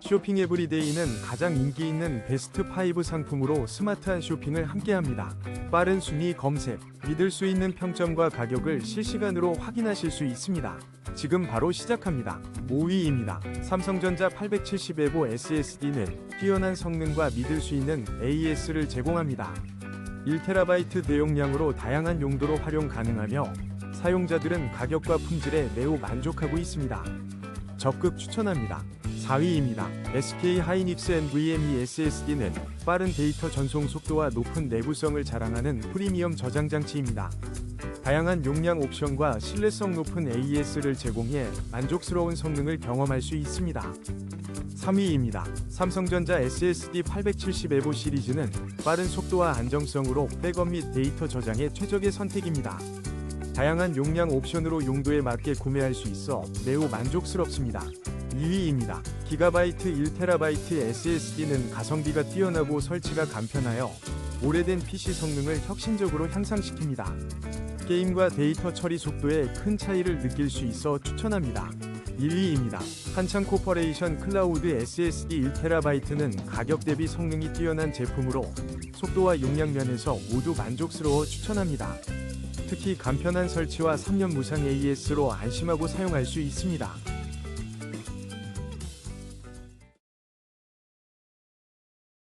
쇼핑 에브리데이는 가장 인기 있는 베스트 5 상품으로 스마트한 쇼핑을 함께합니다. 빠른 순위 검색, 믿을 수 있는 평점과 가격을 실시간으로 확인하실 수 있습니다. 지금 바로 시작합니다. 5위입니다. 삼성전자 870에보 SSD는 뛰어난 성능과 믿을 수 있는 AES를 제공합니다. 1TB 대용량으로 다양한 용도로 활용 가능하며 사용자들은 가격과 품질에 매우 만족하고 있습니다. 적극 추천합니다. 4위입니다. SK 하이닉스 NVMe SSD는 빠른 데이터 전송 속도와 높은 내구성을 자랑하는 프리미엄 저장 장치입니다. 다양한 용량 옵션과 신뢰성 높은 AES를 제공해 만족스러운 성능을 경험할 수 있습니다. 3위입니다. 삼성전자 SSD 870 에보 시리즈는 빠른 속도와 안정성으로 백업 및 데이터 저장에 최적의 선택입니다. 다양한 용량 옵션으로 용도에 맞게 구매할 수 있어 매우 만족스럽습니다. 2위입니다. 기가바이트 1테라바이트 SSD는 가성비가 뛰어나고 설치가 간편하여 오래된 PC 성능을 혁신적으로 향상시킵니다. 게임과 데이터 처리 속도에 큰 차이를 느낄 수 있어 추천합니다. 1위입니다. 한창 코퍼레이션 클라우드 SSD 1TB는 가격 대비 성능이 뛰어난 제품으로 속도와 용량 면에서 모두 만족스러워 추천합니다. 특히 간편한 설치와 3년 무상 AES로 안심하고 사용할 수 있습니다.